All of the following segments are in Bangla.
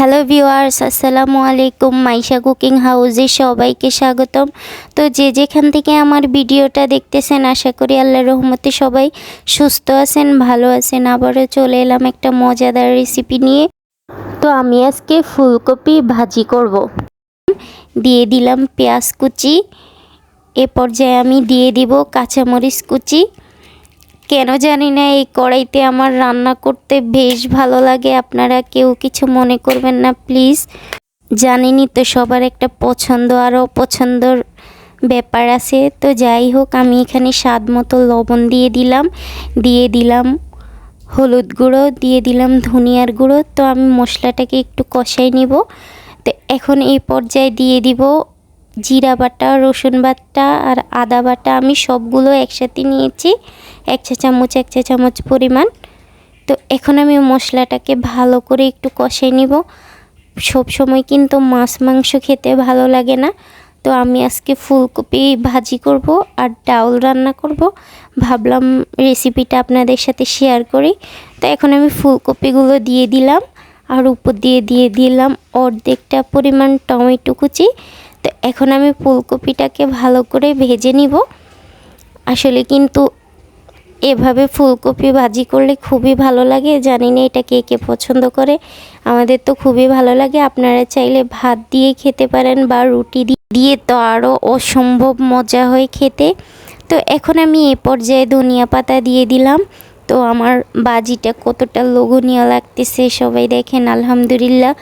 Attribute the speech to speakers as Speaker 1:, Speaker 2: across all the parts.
Speaker 1: হ্যালো ভিউয়ার্স, আসসালামু আলাইকুম। মাইশা কুকিং হাউসে সবাইকে স্বাগতম। তো যে যেখান থেকে আমার ভিডিওটা দেখতেছেন, আশা করি আল্লাহর রহমতে সবাই সুস্থ আছেন, ভালো আছেন। আবারও চলে এলাম একটা মজাদার রেসিপি নিয়ে। তো আমি আজকে ফুলকপি ভাজি করব। দিয়ে দিলাম পেঁয়াজ কুচি। এ পর্যায়ে আমি দিয়ে দিব কাঁচামরিচ কুচি। কেন জানি না, এই কড়াইতে আমার রান্না করতে বেশ ভালো লাগে। আপনারা কেউ কিছু মনে করবেন না, প্লিজ। জানেনই তো সবার একটা পছন্দ আর অপছন্দর ব্যাপার আছে। তো যাই হোক, আমি এখানে স্বাদ মতো লবণ দিয়ে দিলাম। দিয়ে দিলাম হলুদ গুঁড়ো, দিয়ে দিলাম ধনিয়ার গুঁড়ো। তো আমি মশলাটাকে একটু কষাই নিব। তো এখন এই পর্যায়ে দিয়ে দিব জিরা বাটা, রসুন বাটা আর আদা বাটা আমি সবগুলো একসাথে নিয়েছি। এক চা চামচ, এক চা চামচ পরিমাণ। তো এখন আমি মশলাটাকে ভালো করে একটু কষাই নিব। সব সময় কিন্তু মাছ, মাংস খেতে ভালো লাগে না। তো আমি আজকে ফুলকপি ভাজি করব আর ডাউল রান্না করব। ভাবলাম রেসিপিটা আপনাদের সাথে শেয়ার করি। তো এখন আমি ফুলকপিগুলো দিয়ে দিলাম। আর উপর দিয়ে দিয়ে দিলাম অর্ধেকটা পরিমাণ টমেটো কুচি। তো এখন আমি ফুলকপিটাকে ভালো করে ভেজে নিব। আসলে কিন্তু এভাবে ফুলকপি ভাজি করলে খুবই ভালো লাগে। জানি না এটা কে কে পছন্দ করে। আমাদের তো খুবই ভালো লাগে। আপনারা চাইলে ভাত দিয়ে খেতে পারেন বা রুটি দিয়ে তো আরও অসম্ভব মজা হয় খেতে। তো এখন আমি এ পর্যায়ে ধনিয়া পাতা দিয়ে দিলাম। তো আমার বাজিটা কতটা লোভনীয় লাগতেছে সবাই দেখেন, আলহামদুলিল্লাহ।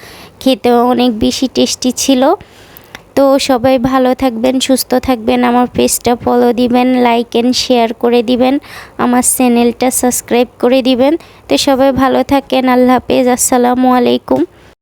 Speaker 1: খেতেও অনেক বেশি টেস্টি ছিল। তো সবাই ভালো থাকবেন, সুস্থ থাকবেন। আমার পেজটা ফলো দিবেন লাইক অ্যান্ড শেয়ার করে দিবেন। আমার চ্যানেলটা সাবস্ক্রাইব করে দিবেন। তো সবাই ভালো থাকেন, আল্লাহ হাফেজ। আসসালামু আলাইকুম।